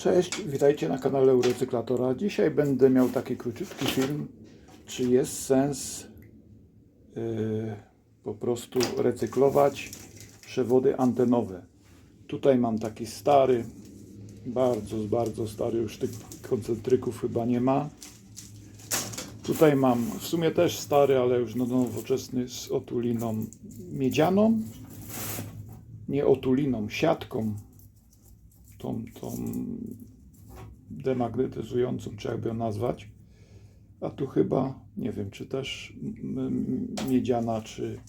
Cześć, witajcie na kanale Eurocyklatora. Dzisiaj będę miał taki króciutki film, czy jest sens yy, po prostu recyklować przewody antenowe. Tutaj mam taki stary, bardzo, bardzo stary, już tych koncentryków chyba nie ma. Tutaj mam w sumie też stary, ale już no nowoczesny z otuliną miedzianą. Nie otuliną, siatką tą, tą demagnetyzującą, czy jakby ją nazwać. A tu chyba, nie wiem, czy też miedziana, czy,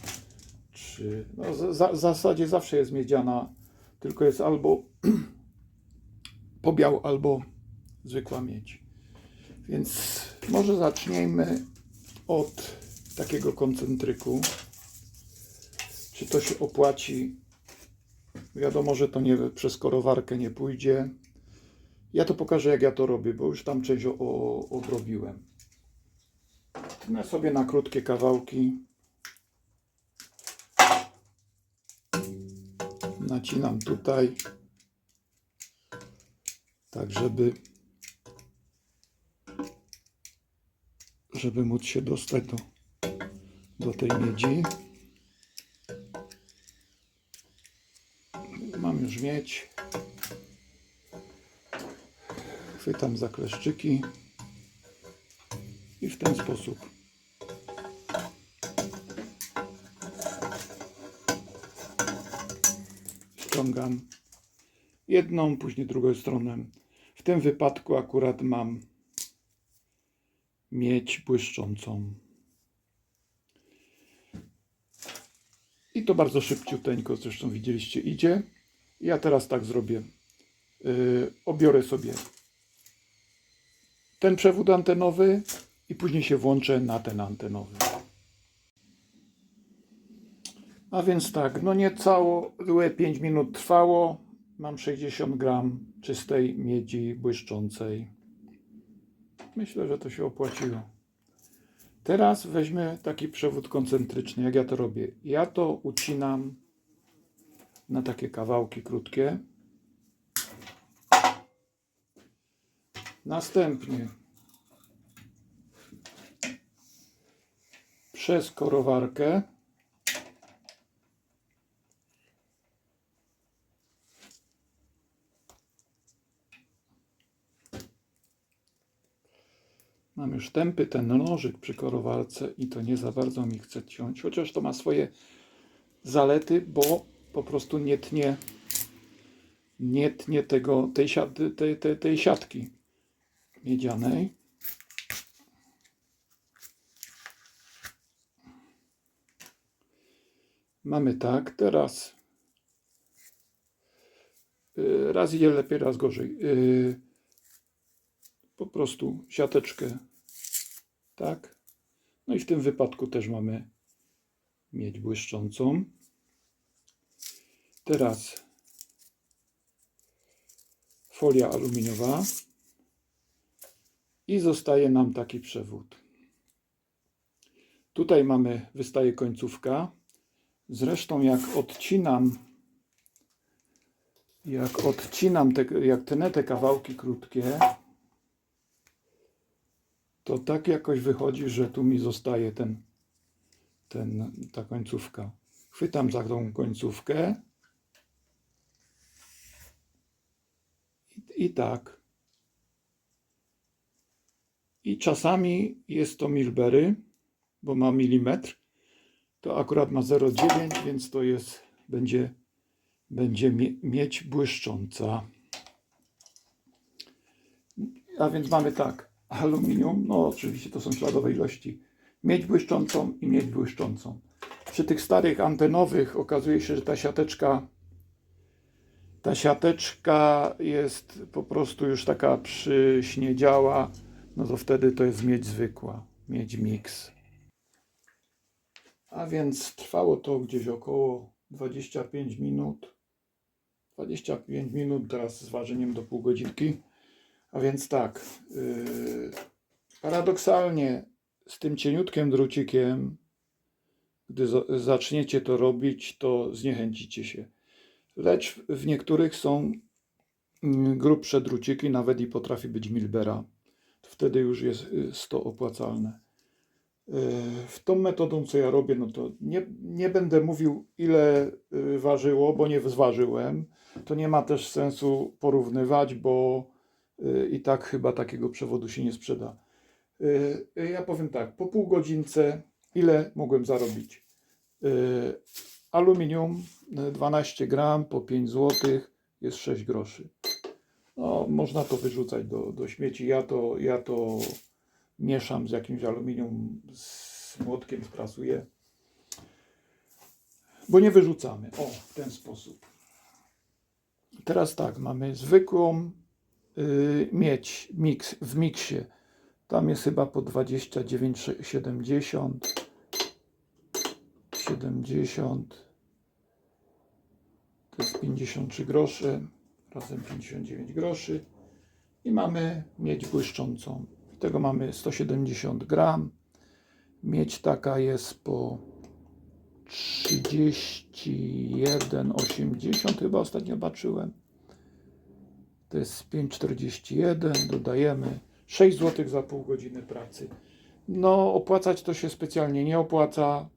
czy no za, w zasadzie zawsze jest miedziana, tylko jest albo pobiał, albo zwykła miedź. Więc może zacznijmy od takiego koncentryku. Czy to się opłaci Wiadomo, że to nie przez korowarkę nie pójdzie. Ja to pokażę, jak ja to robię, bo już tam część o, o, odrobiłem. Tnę sobie na krótkie kawałki. Nacinam tutaj, tak żeby, żeby móc się dostać do, do tej miedzi. Mam już mieć. Chwytam za kleszczyki i w ten sposób ściągam jedną, później drugą stronę. W tym wypadku akurat mam miedź błyszczącą. I to bardzo szybciuteńko, zresztą widzieliście, idzie. Ja teraz tak zrobię. Yy, obiorę sobie ten przewód antenowy i później się włączę na ten antenowy. A więc tak, no niecałe 5 minut trwało. Mam 60 gram czystej miedzi błyszczącej. Myślę, że to się opłaciło. Teraz weźmy taki przewód koncentryczny. Jak ja to robię? Ja to ucinam na takie kawałki krótkie. Następnie przez korowarkę Mam już tępy ten nożyk przy korowarce i to nie za bardzo mi chce ciąć, chociaż to ma swoje zalety, bo po prostu nie tnie, nie tnie tego, tej, siat- tej, tej, tej siatki miedzianej. Mamy tak, teraz y, raz idzie lepiej, raz gorzej. Y, Po prostu siateczkę, tak. No i w tym wypadku też mamy miedź błyszczącą. Teraz folia aluminiowa i zostaje nam taki przewód. Tutaj mamy, wystaje końcówka. Zresztą jak odcinam, jak odcinam, te, jak tnę te kawałki krótkie, to tak jakoś wychodzi, że tu mi zostaje ten, ten, ta końcówka. Chwytam za tą końcówkę i, tak. I czasami jest to milbery, bo ma milimetr. To akurat ma 0,9, więc to jest, będzie, będzie mie- miedź błyszcząca. A więc mamy tak, aluminium, no oczywiście to są śladowe ilości, miedź błyszczącą i miedź błyszczącą. Przy tych starych antenowych okazuje się, że ta siateczka ta siateczka jest po prostu już taka przyśniedziała, no to wtedy to jest miedź zwykła, miedź mix. A więc trwało to gdzieś około 25 minut. 25 minut teraz z ważeniem do pół godzinki. A więc tak, yy, paradoksalnie z tym cieniutkim drucikiem, gdy za- zaczniecie to robić, to zniechęcicie się. Lecz w niektórych są mm, grubsze druciki, nawet i potrafi być Milbera. Wtedy już jest y, 100 opłacalne. Y, W tą metodą, co ja robię, no to nie, nie będę mówił, ile y, ważyło, bo nie zważyłem. To nie ma też sensu porównywać, bo i tak chyba takiego przewodu się nie sprzeda. Ja powiem tak, po pół godzince ile mogłem zarobić? Aluminium y, 12 gram po 5 zł jest 6 groszy. No, można to wyrzucać do, do śmieci. Ja to, ja to mieszam z jakimś aluminium, z młotkiem sprasuję. Bo nie wyrzucamy. O, w ten sposób. Teraz tak, mamy zwykłą y, miedź mix, w miksie. Tam jest chyba po 29,70. 70. To jest 53 groszy. Razem 59 groszy. I mamy miedź błyszczącą. Tego mamy 170 gram. Miedź taka jest po 31,80 chyba ostatnio baczyłem. To jest 5,41. Dodajemy 6 zł za pół godziny pracy. No, opłacać to się specjalnie nie opłaca,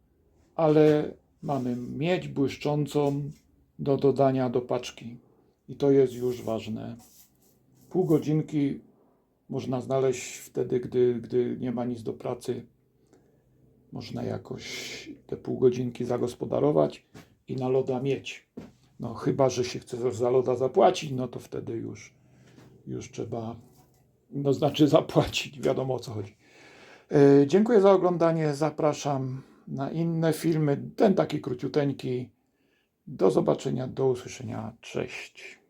ale mamy miedź błyszczącą do dodania do paczki. I to jest już ważne. Pół godzinki można znaleźć wtedy, gdy, gdy nie ma nic do pracy. Można jakoś te pół godzinki zagospodarować i na loda mieć. No chyba, że się chce za loda zapłacić, no to wtedy już, już trzeba, no znaczy zapłacić, wiadomo o co chodzi. E, Dziękuję za oglądanie, zapraszam na inne filmy, ten taki króciuteńki. Do zobaczenia, do usłyszenia, cześć.